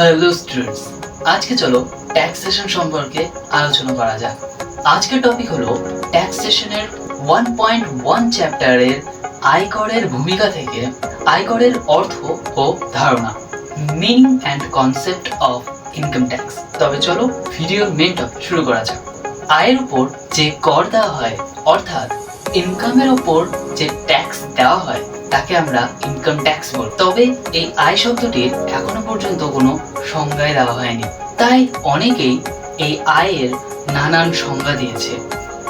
Hello students আজকে চলো taxation সম্পর্কে আলোচনা করা যাক। আজকের টপিক হলো ট্যাক্সেশনের ওয়ান পয়েন্ট ওয়ান চ্যাপ্টারের আয়করের ভূমিকা থেকে আয়করের অর্থ ও ধারণা meaning and concept of income tax তবে চলো ভিডিওর মেন টপিক শুরু করা যাক। আয়ের উপর যে কর দেওয়া হয়, অর্থাৎ ইনকামের উপর যে ট্যাক্স দেওয়া হয়, তাকে আমরা ইনকাম ট্যাক্স বলি। তবে এই আয় শব্দটির এখনও পর্যন্ত কোনো সংজ্ঞায় দেওয়া হয়নি। তাই অনেকেই এই আয়ের নানান সংজ্ঞা দিয়েছে।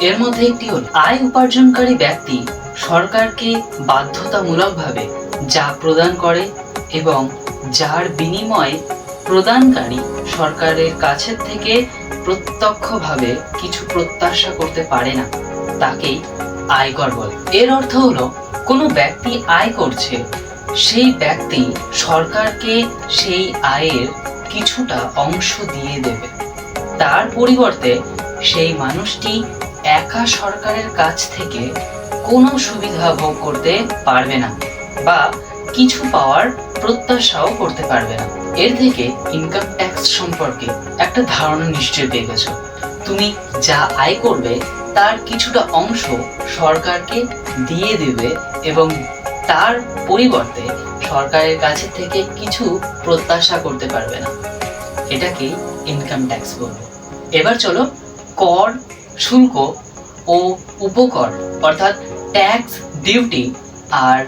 এর মধ্যে একটি হল, আয় উপার্জনকারী ব্যক্তি সরকারকে বাধ্যতামূলকভাবে যা প্রদান করে এবং যার বিনিময়ে প্রদানকারী সরকারের কাছের থেকে প্রত্যক্ষভাবে কিছু প্রত্যাশা করতে পারে না, তাকেই আয়কর বলে। এর অর্থ হলো, কোনো ব্যক্তি আয় করছে সেই ব্যক্তি সরকারকে সেই আয়ের কিছুটা অংশ দিয়ে দেবে। তার পরিবর্তে সেই মানুষটি একা সরকারের কাছ থেকে কোনো সুবিধা ভোগ করতে পারবে না বা কিছু পাওয়ার প্রত্যাশাও করতে পারবে না। এর থেকে ইনকাম ট্যাক্স সম্পর্কে একটা ধারণা নিশ্চয় পেয়ে গেছো তুমি যা আয় করবে তার কিছুটা অংশ সরকারকে দিয়ে দেবে এবং তার পরিবর্তে সরকারের কাছে থেকে কিছু প্রত্যাশা করতে পারবে না। এটাকে ইনকাম ট্যাক্স বলব। এবার চলো কর, শুল্ক ও উপকর, অর্থাৎ ট্যাক্স ডিউটি আর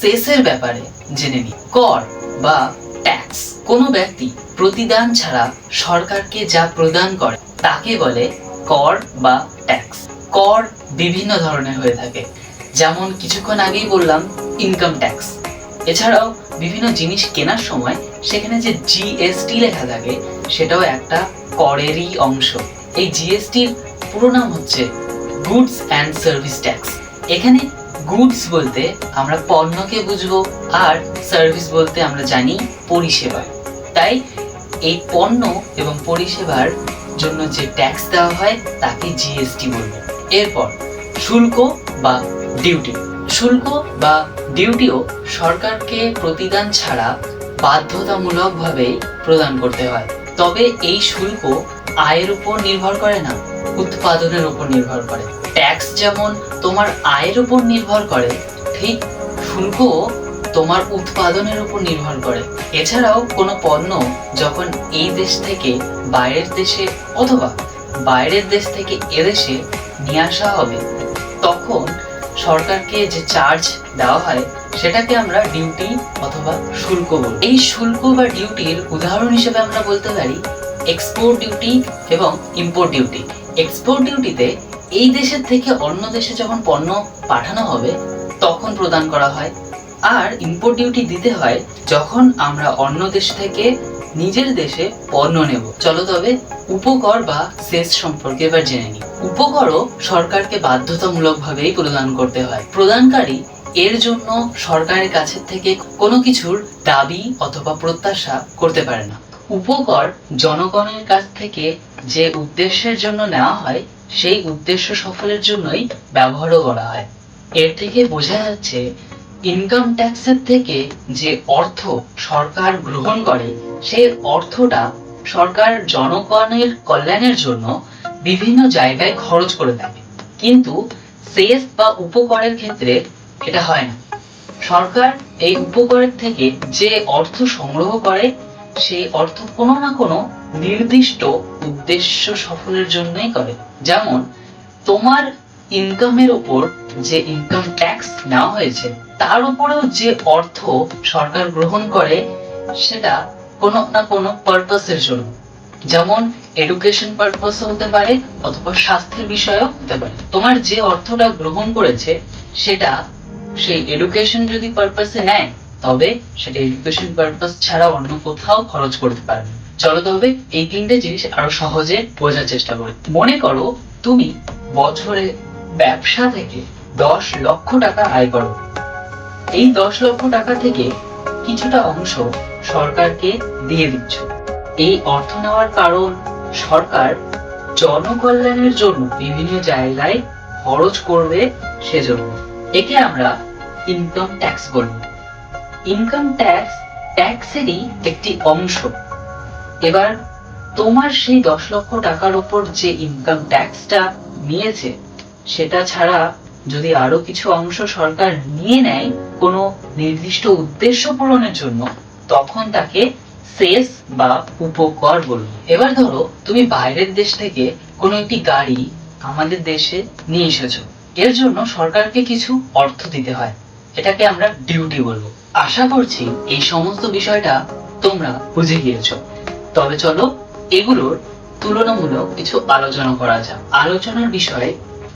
সেসের ব্যাপারে জেনে নিই। কর বা ট্যাক্স কোনো ব্যক্তি প্রতিদান ছাড়া সরকারকে যা প্রদান করে তাকে বলে কর বা ট্যাক্স কর বিভিন্ন ধরনের হয়ে থাকে। যেমন কিছুক্ষণ আগেই বললাম ইনকাম ট্যাক্স এছাড়াও বিভিন্ন জিনিস কেনার সময় সেখানে যে জিএসটি লেখা থাকে, সেটাও একটা করেরই অংশ। এই জিএসটির পুরো নাম হচ্ছে গুডস অ্যান্ড সার্ভিস ট্যাক্স এখানে গুডস বলতে আমরা পণ্যকে বুঝব, আর সার্ভিস বলতে আমরা জানি পরিষেবা। তাই এই পণ্য এবং পরিষেবার জন্য যে ট্যাক্স দেওয়া হয়, তাকে জিএসটি বলব। এরপর শুল্ক বা ডিউটি শুল্ক বা ডিউটিও সরকারকে প্রতিদান ছাড়া বাধ্যতামূলকভাবে প্রদান করতে হয়। তবে এই শুল্ক আয়ের উপর নির্ভর করে না, উৎপাদনের উপর নির্ভর করে। ট্যাক্স যেমন তোমার আয়ের উপর নির্ভর করে, ঠিক শুল্কও তোমার উৎপাদনের উপর নির্ভর করে। এছাড়াও কোনো পণ্য যখন এই দেশ থেকে বাইরের দেশে অথবা বাইরের দেশ থেকে এদেশে নিয়ে আসা হবে, তখন সরকারকে যে চার্জ দেওয়া হয়, সেটাকে আমরা ডিউটি অথবা শুল্ক বলি। এই শুল্ক বা ডিউটির উদাহরণ হিসেবে আমরা বলতে পারি এক্সপোর্ট ডিউটি এবং ইম্পোর্ট ডিউটি এক্সপোর্ট ডিউটিতে এই দেশের থেকে অন্য দেশে যখন পণ্য পাঠানো হবে, তখন প্রদান করা হয়। আর ইম্পোর্ট ডিউটি দিতে হয় যখন আমরা অন্য দেশ থেকে নিজের দেশে পণ্য নেব। চলো তবে উপকর বা সেস সম্পর্কে এবার জেনে নিই। উপকরও সরকারকে বাধ্যতামূলকভাবেই প্রদান করতে হয়। প্রদানকারী এর জন্য সরকারের কাছে থেকে কোনো কিছুর দাবি অথবা প্রত্যাশা করতে পারে না। উপকর জনগণের কাছ থেকে যে উদ্দেশ্যের জন্য নেওয়া হয়, সেই উদ্দেশ্য সফলের জন্যই ব্যবহারও করা হয়। এর থেকে বোঝা যাচ্ছে ইনকাম ট্যাক্সের থেকে যে অর্থ সরকার গ্রহণ করে, সেই অর্থটা সরকার জনগণের কল্যাণের জন্য বিভিন্ন জায়গায় খরচ করে থাকে। কিন্তু সেস বা উপকরের ক্ষেত্রে এটা হয় না। সরকার এই উপকরের থেকে যে অর্থ সংগ্রহ করে, সেই অর্থ কোনো না কোনো নির্দিষ্ট উদ্দেশ্য সফলের জন্যই করে। যেমন, তোমার ইনকামের উপর যে ইনকাম ট্যাক্স নেওয়া হয়েছে তার উপরেও যে অর্থ সরকার গ্রহণ করে, সেটা কোনো না কোনো পারপাসের জন্য। যেমন এডুকেশন পারপাস হতে পারে, অথবা স্বাস্থ্যের বিষয়েও হতে পারে। তোমার যে অর্থটা গ্রহণ করেছে, সেটা সেই এডুকেশন যদি পারপাসে নেয়, তবে সেটা এডুকেশন পারপাস ছাড়া অন্য কোথাও খরচ করতে পারবে চলো তবে এই তিনটে জিনিস আরও সহজে বোঝার চেষ্টা করি। মনে করো তুমি বছরে ব্যবসা থেকে দশ লক্ষ টাকা আয় করো। এই দশ লক্ষ টাকা থেকে কিছুটা অংশ সরকারকে দিয়ে দিচ্ছ। এই অর্থ নেওয়ার কারণ সরকার জনকল্যাণের জন্য বিভিন্ন জায়গায় খরচ করবে সেজন্য। একে আমরা ইনকাম ট্যাক্স বলি। ইনকাম ট্যাক্স ট্যাক্সেরই একটি অংশ। এবার তোমার সেই দশ লক্ষ টাকার উপর যে ইনকাম ট্যাক্সটা নিয়েছে, সেটা ছাড়া যদি আরও কিছু অংশ সরকার নিয়ে নেয় কোনো নির্দিষ্ট উদ্দেশ্য পূরণের জন্য, তখন তাকে সেস বা উপকর বলব এবার ধরো, তুমি বাইরের দেশ থেকে কোনো একটি গাড়ি আমাদের দেশে নিয়ে এসেছ। এর জন্য সরকারকে কিছু অর্থ দিতে হয়। এটাকে আমরা ডিউটি বলব। আশা করছি এই সমস্ত বিষয়টা তোমরা বুঝে গিয়েছো। তবে চলো এগুলোর তুলনামূলক কিছু আলোচনা করা যাক। আলোচনার বিষয়ে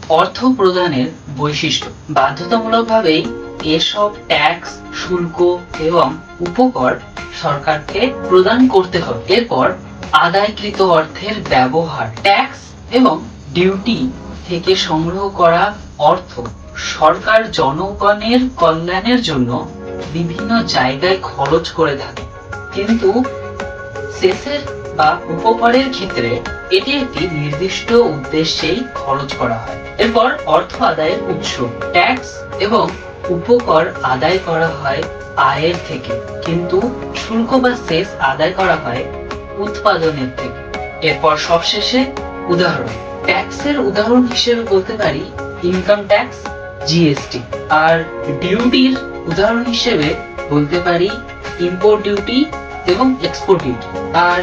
অর্থ প্রদানের বৈশিষ্ট্য। বাধ্যতামূলকভাবেই এসব ট্যাক্স, শুল্ক এবং উপকর সরকারকে প্রদান করতে হবে। এরপর আদায়কৃত অর্থের ব্যবহার। ট্যাক্স এবং ডিউটি থেকে সংগ্রহ করা অর্থ সরকার জনগণের কল্যাণের জন্য বিভিন্ন জায়গায় খরচ করে থাকে। কিন্তু সেসের বা উপকরের ক্ষেত্রে এটি একটি নির্দিষ্ট উদ্দেশ্যেই খরচ করা হয়। এরপর অর্থ আদায়ের উৎস ট্যাক্স এবং উপকর আদায় করা হয় আয়ের থেকে। কিন্তু শুল্ক বা সেস আদায় করা হয় উৎপাদনের থেকে। এরপর সবশেষে উদাহরণ। ট্যাক্সের উদাহরণ হিসেবে বলতে পারি ইনকাম ট্যাক্স জিএসটি আর ডিউটির উদাহরণ হিসেবে বলতে পারি ইম্পোর্ট ডিউটি এবং এক্সপোর্ট ডিউটি আর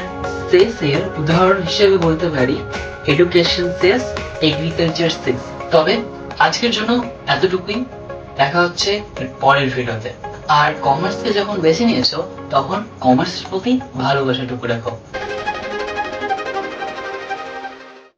সেসের উদাহরণ হিসেবে বলতে পারি এডুকেশন সেলস এগ্রিকালচার সেলস তবে আজকের জন্য এতটুকুই। দেখা হচ্ছে পরের ভিডিওতে আর কমার্সকে যখন বেছে নিয়েছো, তখন কমার্সের প্রতি ভালোবাসাটুকু রাখো।